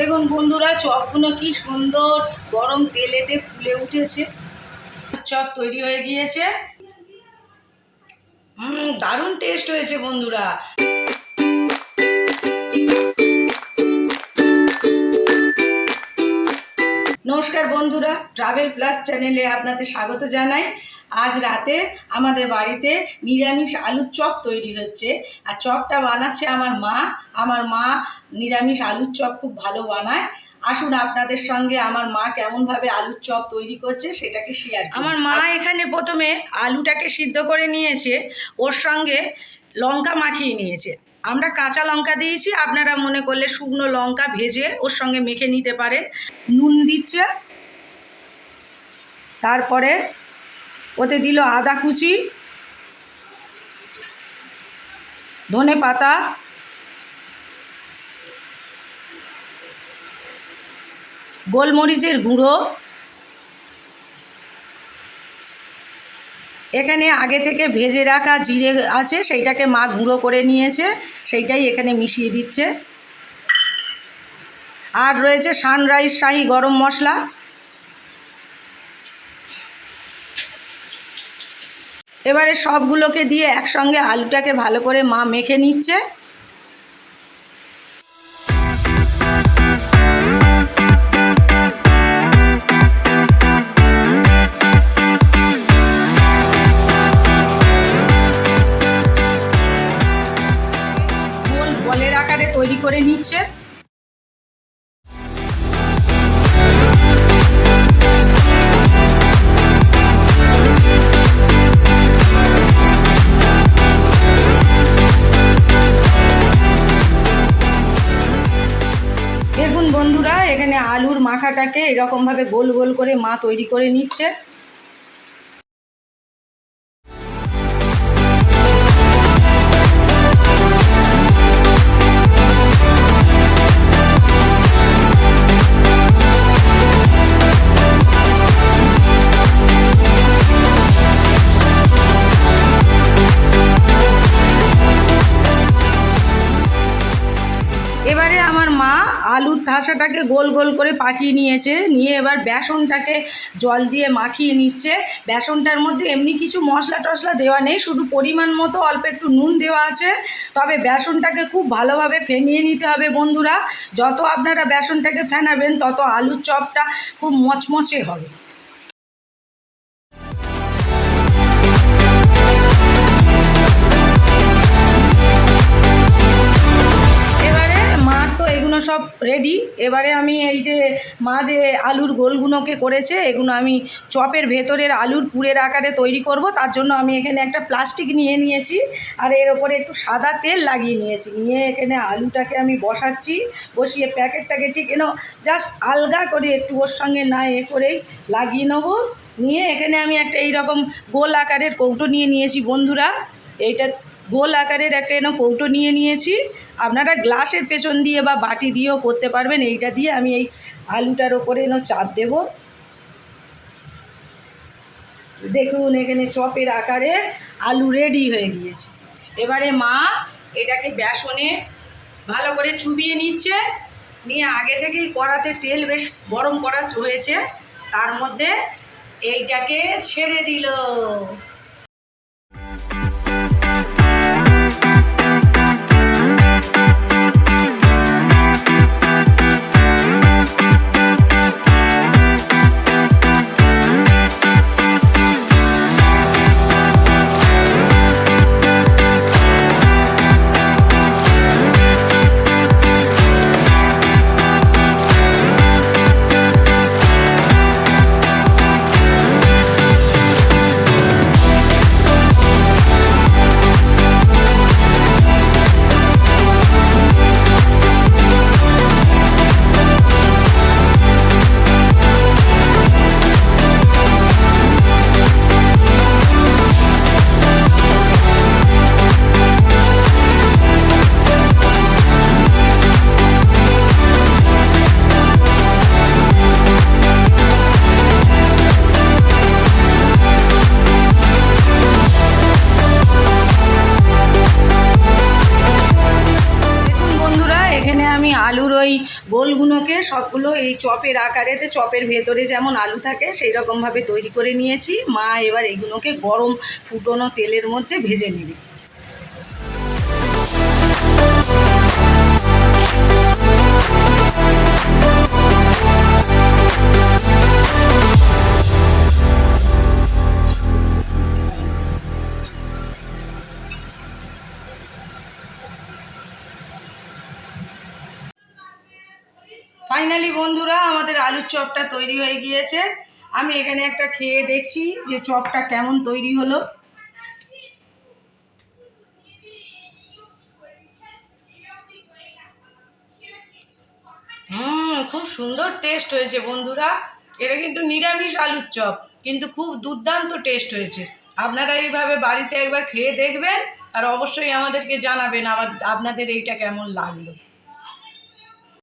দেখুন বন্ধুরা, চপগুলো কি সুন্দর গরম তেলেতে ফুলে উঠেছে। চপ তৈরি হয়ে গিয়েছে। হুম, দারুণ টেস্ট হয়েছে বন্ধুরা। নমস্কার বন্ধুরা ট্রাভেল প্লাস চ্যানেলে আপনাদের স্বাগত জানাই। আজ রাতে আমাদের বাড়িতে নিরামিষ আলুর চপ তৈরি হচ্ছে। আর চপটা বানাচ্ছে আমার মা। আমার মা নিরামিষ আলুর চপ খুব ভালো বানায়। আসুন আপনাদের সঙ্গে আমার মা কেমনভাবে আলুর চপ তৈরি করছে সেটাকে শেয়ার আমার মা এখানে প্রথমে আলুটাকে সিদ্ধ করে নিয়েছে। ওর সঙ্গে লঙ্কা মাখিয়ে নিয়েছে। আমরা কাঁচা লঙ্কা দিয়েছি। আপনারা মনে করলে শুকনো লঙ্কা ভেজে ওর সঙ্গে মেখে নিতে পারেন। নুন দিচ্ছে। তারপরে ওতে দিল আদা কুচি, ধনে পাতা, গোলমরিচের গুঁড়ো। এখানে আগে থেকে ভেজে রাখা জিরে আছে, সেইটাকে মা গুঁড়ো করে নিয়েছে, সেইটাই এখানে মিশিয়ে দিচ্ছে। আর রয়েছে সানরাইজ শাহি গরম মশলা। এবারে সবগুলোকে দিয়ে একসঙ্গে আলুটাকে ভালো করে মা মেখে নিচ্ছে। বলের আকারে তৈরি করে নিচ্ছে। মাখাটাকে এরকমভাবে গোল গোল করে মা তৈরি করে নিচ্ছে। এবারে আমার মা আলুর ঠাসাটাকে গোল গোল করে পাকিয়ে নিয়েছে। নিয়ে এবার বেসনটাকে জল দিয়ে মাখিয়ে নিচ্ছে। বেসনটার মধ্যে এমনি কিছু মশলা টশলা দেওয়া নেই, শুধু পরিমাণ মতো অল্প একটু নুন দেওয়া আছে। তবে বেসনটাকে খুব ভালোভাবে ফেনিয়ে নিতে হবে বন্ধুরা। যত আপনারা বেসনটাকে ফেনাবেন, তত আলুর চপটা খুব মচমচে হবে। সব রেডি এবারে আমি এই যে মা যে আলুর গোলগুলোকে করেছে, এগুলো আমি চপের ভেতরের আলুর পুরের আকারে তৈরি করব। তার জন্য আমি এখানে একটা প্লাস্টিক নিয়ে নিয়েছি। আর এর ওপরে একটু সাদা তেল লাগিয়ে নিয়েছি। নিয়ে এখানে আলুটাকে আমি বসাচ্ছি। বসিয়ে প্যাকেটটাকে ঠিক এনো জাস্ট আলগা করে একটু ওর সঙ্গে না এ করেই লাগিয়ে নেব। নিয়ে এখানে আমি একটা এইরকম গোল আকারের কৌটো নিয়ে নিয়েছি বন্ধুরা। এইটা গোল আকারের একটা এনে কৌটো নিয়ে নিয়েছি। আপনারা গ্লাসের পেছন দিয়ে বা বাটি দিয়েও করতে পারবেন। এইটা দিয়ে আমি এই আলুটার ওপরে এনো চাপ দেব। দেখুন, এখানে চপের আকারে আলু রেডি হয়ে গিয়েছে। এবারে মা এটাকে বেসনে ভালো করে চুবিয়ে নিচ্ছে। নিয়ে আগে থেকেই কড়াতে তেল বেশ গরম করা হয়েছে। তার মধ্যে এইটাকে ছেড়ে দিল। ওই গোলগুলোকে সবগুলো এই চপের আকারেতে চপের ভেতরে যেমন আলু থাকে, সেই রকমভাবে তৈরি করে নিয়েছি। মা এবার এইগুলোকে গরম ফুটনো তেলের মধ্যে ভেজে নেবে। ফাইনালি বন্ধুরা, আমাদের আলুর চপটা তৈরি হয়ে গিয়েছে। আমি এখানে একটা খেয়ে দেখছি যে চপটা কেমন তৈরি হলো। হুম, খুব সুন্দর টেস্ট হয়েছে বন্ধুরা। এটা কিন্তু নিরামিষ আলুর চপ, কিন্তু খুব দুর্দান্ত টেস্ট হয়েছে। আপনারা এইভাবে বাড়িতে একবার খেয়ে দেখবেন আর অবশ্যই আমাদেরকে জানাবেন আবার আপনাদের এইটা কেমন লাগল।